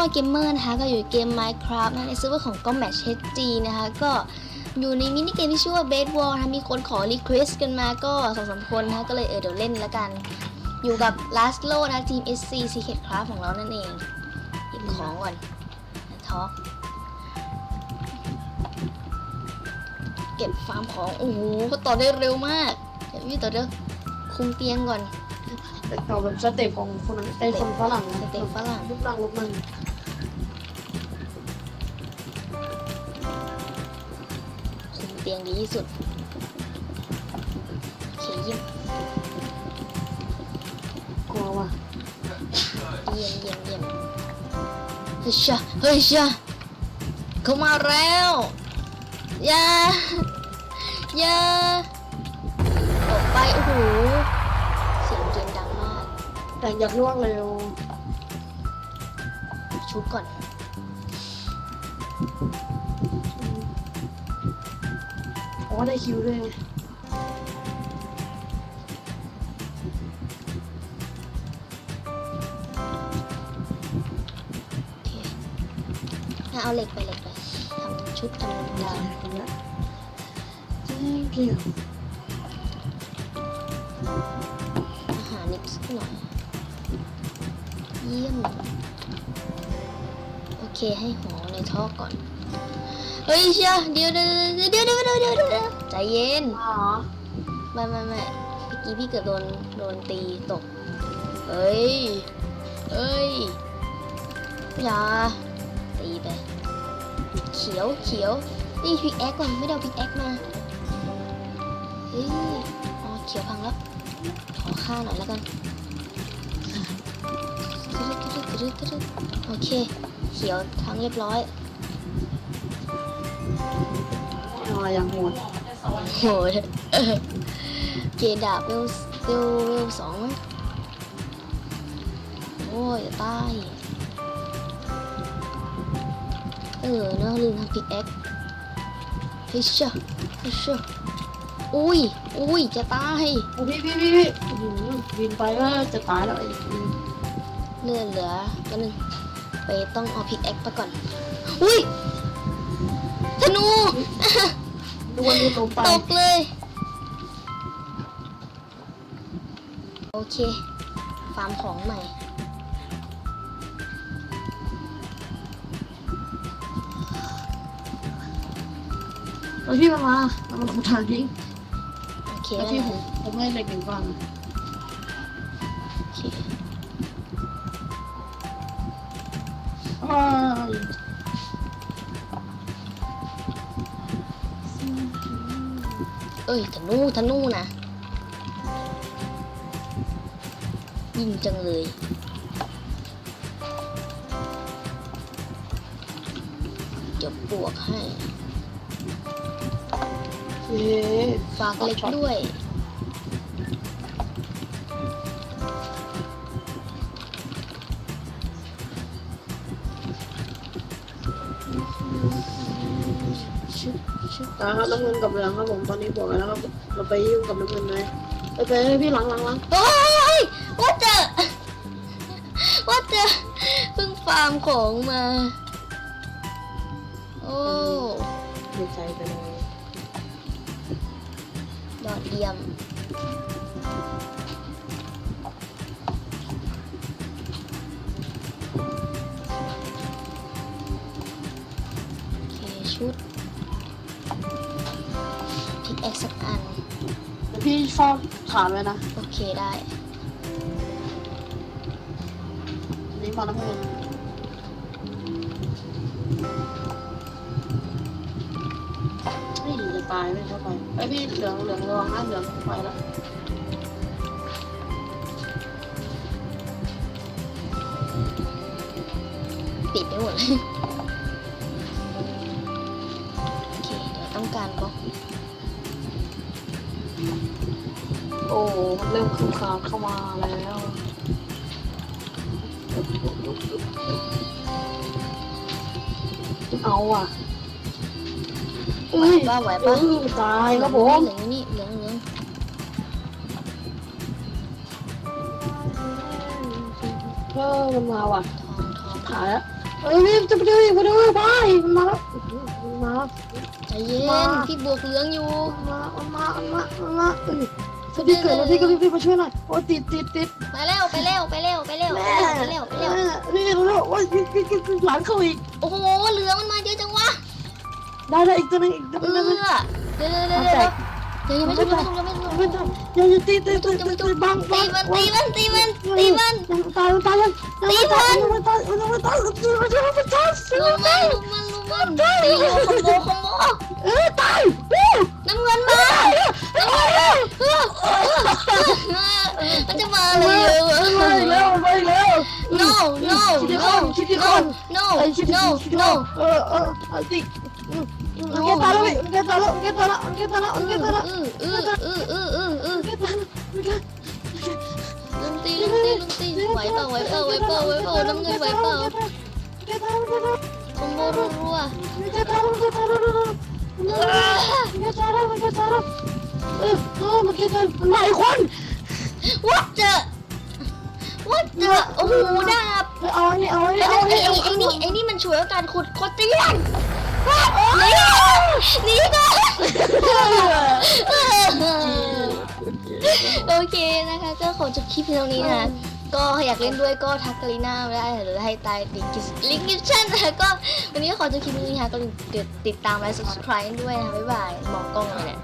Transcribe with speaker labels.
Speaker 1: มาเกมเมอร์นะคะก็อยู่เกม Minecraft นะในเซิร์ฟเวอร์ของ g o m a t c h HG นะคะก็อยู่ในมินิเกมที่ชื่อว่า Bed War นะคะมีคนขอรีเควสกันมาก็สองสามคนนะคะก็เลยเออเดี๋ยวเล่นแล้วกัน อยู่กับ Last l o นะทีม SC Secret Craft ของเรานั่นเองหยิบของก่อนท็อกเก็บฟาร์มของ โอ้โหเขาต่อได้เร็วมาก เดี๋ยวพี่ต่อเดี๋ยวคุมเตียงก่อน
Speaker 2: แต่ต่อแบบสเต็ปของคนนั้นไอ้คนฝรั่งนะ
Speaker 1: สเต็ปฝรั่ง
Speaker 2: รูปร่างรูปมัน
Speaker 1: คุมเตียงดีที่สุดโอเคเยี่ยม
Speaker 2: กลัวว่ะ
Speaker 1: เยี่ยมเยี่ยมเยี่ยมเฮ้ยชะเฮ้ยชะเขามาแล้วอย่าอย่าออกไปโอ้โหเสียงเกมดังมาก
Speaker 2: แต่อยากล่วงเร็ว
Speaker 1: ชุบก่อน
Speaker 2: ว่าได้คิวด้วย
Speaker 1: เอาเหล็กไปเหล็กไปทำชุดทำยา
Speaker 2: ตรงนี้เกี่ยว
Speaker 1: อาหารนิดสักหน่อยเยี่ยม โอเคให้หัวในท่อก่อน ฮ้ยเชียเดี๋ยวเดี๋ยวเดี๋ยวเดี๋ยวเดี๋ยวเดี๋ยวเดี๋ยวใจเย็น
Speaker 2: อ๋อ
Speaker 1: ไม่ไม่ไม่เมื่อกี้พี่เกือบโดนโดนตีตกเฮ้ยเฮ้ยอย่าตีไปเขียวเขียวนี่พิกแอคก่อนไม่ได้เอาพิกแอคมาเฮ้ยอ๋อเขียวพังแล้วขอค่าหน่อยแล้วกันโอเคเขียวทั้งเรียบร้อย
Speaker 2: อะไรอย่างโหด
Speaker 1: โหดเกดาบเวลเวลเวลสองมั้งโอ้ยจะตายเออเนอะลืมทำพิกแอคเฮ้ยเช่อเฮ้ยเช่ออุ้ยอุ้ยจะตาย
Speaker 2: โอ้พี่พี่พี่พี่อื้อหือบินไปก็จะตายแล้วไอ้อืม
Speaker 1: เลือดเหลือก็นึงไปต้องเอาพิกแอคไปก่อนอุ้ย ธนู
Speaker 2: ดูวันนี้ลงไป
Speaker 1: ตกเลย โอเค ฟาร์มของใหม่
Speaker 2: แล้วพี่มันมาแล้วมันขุดทางทิ้ง
Speaker 1: โอเค
Speaker 2: แล้ว
Speaker 1: แล้ว
Speaker 2: พี่
Speaker 1: นะ
Speaker 2: ผมผมให้เหล็กหนึ่งก้อน
Speaker 1: โอเค
Speaker 2: อ้ย
Speaker 1: เอ้ยธนูธนูนะยิงจังเลยเดี๋ยวบวกให้
Speaker 2: เอ๊ะ
Speaker 1: ฝากเล็กด้วยชึบ ชึบ
Speaker 2: ตาครับน้ำเงินกับเหลืองครับผมตอนนี้บอกแล้วครับเราไปยุ่งกับน้ำเงินเลยไปไปพี่หลังหลังหลัง
Speaker 1: โอ้ยว่าจอว่าจอเพิ่งฟาร์มของมา โอ้
Speaker 2: ดีใจไปเลย
Speaker 1: ยอดเยี่ยมชุด พี่
Speaker 2: ชอบฐานไว้นะ
Speaker 1: โอเคได้
Speaker 2: อันนี้มาน้ำเงินนี่จะตายไม่เข้าไปไอยพี่เหลืองเหลืองระวังนะเหลืองไปแล้ว
Speaker 1: ปิดไปหมดเลยโอเคเดี๋ยวต้องการบล็อก
Speaker 2: โอ้มันเริ่มคืบคลานเข้ามาแล้วเอาอะ
Speaker 1: ไหวปะไหว
Speaker 2: เอ
Speaker 1: ปะ
Speaker 2: อตายครับผม
Speaker 1: เหลืองนี่เหลืองเหลือง
Speaker 2: เออมันมาว่ะ
Speaker 1: ทองทอง
Speaker 2: ถ่ายแล้ว
Speaker 1: โเฮ้
Speaker 2: ยนี่จะไปดูอีกไปดูไปมันมาแล้วมันมาแล้ว
Speaker 1: ใจเย็น
Speaker 2: มา
Speaker 1: พี่บวกเหลืองอยู่
Speaker 2: มันมามันมามันมามันมาเออ สวัสดีเกิดแล้วพี่ก็รีบๆมาช่วยหน่อยโอ้ยติดติดติด
Speaker 1: ไปเร็วไปเร็วไปเร็วไปเร็วไป
Speaker 2: แม่
Speaker 1: เร็วไปเร็วไป
Speaker 2: แม่
Speaker 1: เร็ว
Speaker 2: นี่แล้วโอ้ยหลังเข้าอีก
Speaker 1: โอ้โหเหลืองมันมาเยอะจังวะ
Speaker 2: ได้ได้อีกตัวนึงอีกตัว
Speaker 1: เอ
Speaker 2: นึง
Speaker 1: อเดี๋ยวเดี๋ยวเดี๋ยวเดี๋ยวเดี๋ยวยังไม่ชุบยังไม่ชุบยังไม่ชุบ
Speaker 2: ไม่ได้ยังยังตีตีตีตีตีบัง
Speaker 1: ตีมันตีมันตีมันตีมัน
Speaker 2: ยังตายยังตายยังยังตายยังไม่ตายยังไม่ตายยังไม่ตายยังไม่ตาย
Speaker 1: ลุมมันลุมมันลุมมันตีโยคอมโบคอมโบ
Speaker 2: เร็ว
Speaker 1: no no no no no
Speaker 2: ไอ้ชิด
Speaker 1: no
Speaker 2: ชิด
Speaker 1: no
Speaker 2: เออเออไอ้ติ๊กมันแกตายแล้วมันแกตายแล้วมันแกตายแล้วมันแกตายแล้วมันแกตายแล้ว
Speaker 1: อืออืออืออืออืออือ
Speaker 2: มันแกตายแล้วมันแก
Speaker 1: ลุมตีลุมตีลุมตีไหวเปล่าไหวเปล่าไหวเปล่าไหวเปล่าน้ำเงินไหวเปล่า
Speaker 2: แกตายแล้วแกตายแล้ว
Speaker 1: คอมโบรัว
Speaker 2: มันแกตายแล้วมันแกตายแล้วมันแกตายแล้วมันแกตายแล้วเออเออมันแกตายมันมาอีกคน
Speaker 1: ๆ what the what the โอ้โหดาบ
Speaker 2: เอาไอ้นี่เอานี่เอาไอ้
Speaker 1: ไอ้
Speaker 2: นี่
Speaker 1: ไอ้นี่ไอ้นี่มันช่วยการขุดโคตรเตี้ยนหนีหนีก่อนโอเคนะคะก็ขอจบคลิปเพียงเท่านี้นะคะก็อยากเล่นด้วยก็ทักกาลิน่ามาได้หรือให้ใต้ลิงก์ลิงก์ดิสชั่นนะคะก็วันนี้ก็ขอจบคลิปนี้นะคะก็ติดติดตามและ subscribe ด้วยนะคะบ๊ายบายมองกล้องเลยเนี่ย